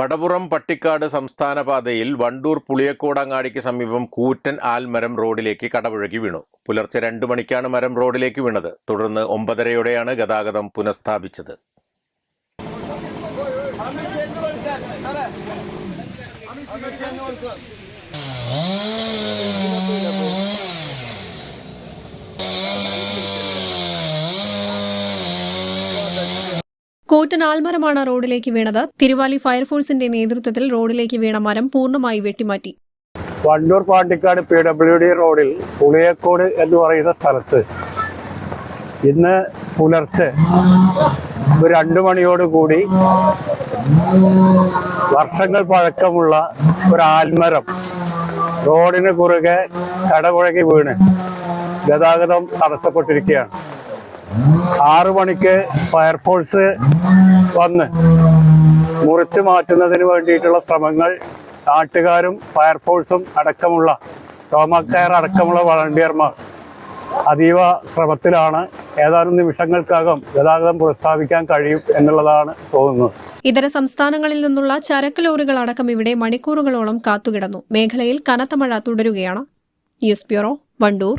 വടപുറം പട്ടിക്കാട് സംസ്ഥാന പാതയിൽ വണ്ടൂർ പുളിയക്കോടങ്ങാടിക്ക് സമീപം കൂറ്റൻ ആൽമരം റോഡിലേക്ക് കടപുഴകി വീണു പുലർച്ചെ രണ്ടു മണിക്കാണ് മരം റോഡിലേക്ക് വീണത് തുടർന്ന് ഒമ്പതരയോടെയാണ് ഗതാഗതം പുനഃസ്ഥാപിച്ചത് കോട്ടൻ ആൽമരമാണ് റോഡിലേക്ക് വീണത്. തിരുവാലി ഫയർഫോഴ്സിന്റെ നേതൃത്വത്തിൽ റോഡിലേക്ക് വീണ മരം പൂർണമായി വെട്ടിമാറ്റി. Wandoor Pandikkad P W D റോഡിൽ പുളിയക്കോട് എന്ന് പറയുന്ന സ്ഥലത്ത് ഇന്ന് പുലർച്ചെ ഒരു രണ്ടു മണിയോടുകൂടി വർഷങ്ങൾ പഴക്കമുള്ള ഒരു ആൽമരം റോഡിന് കുറുകെ കടപുഴകി വീണ് ഗതാഗതം തടസ്സപ്പെട്ടിരിക്കുകയാണ്. ആറു മണിക്ക് ഫയർഫോഴ്സ് വന്ന് മുറിച്ചു മാറ്റുന്നതിന് വേണ്ടിയിട്ടുള്ള ശ്രമങ്ങൾ നാട്ടുകാരും ഫയർഫോഴ്സും അടക്കമുള്ള ടോമക്കയർ അടക്കമുള്ള വളണ്ടിയർമാർ അതീവ ശ്രമത്തിലാണ്. ഏതാനും നിമിഷങ്ങൾക്കകം ഗതാഗതം പുനഃസ്ഥാപിക്കാൻ കഴിയും എന്നുള്ളതാണ് തോന്നുന്നത്. ഇതര സംസ്ഥാനങ്ങളിൽ നിന്നുള്ള ചരക്ക് ലോറികൾ അടക്കം ഇവിടെ മണിക്കൂറുകളോളം കാത്തുകിടന്നു. മേഖലയിൽ കനത്ത മഴ തുടരുകയാണ്. News bureau Wandoor.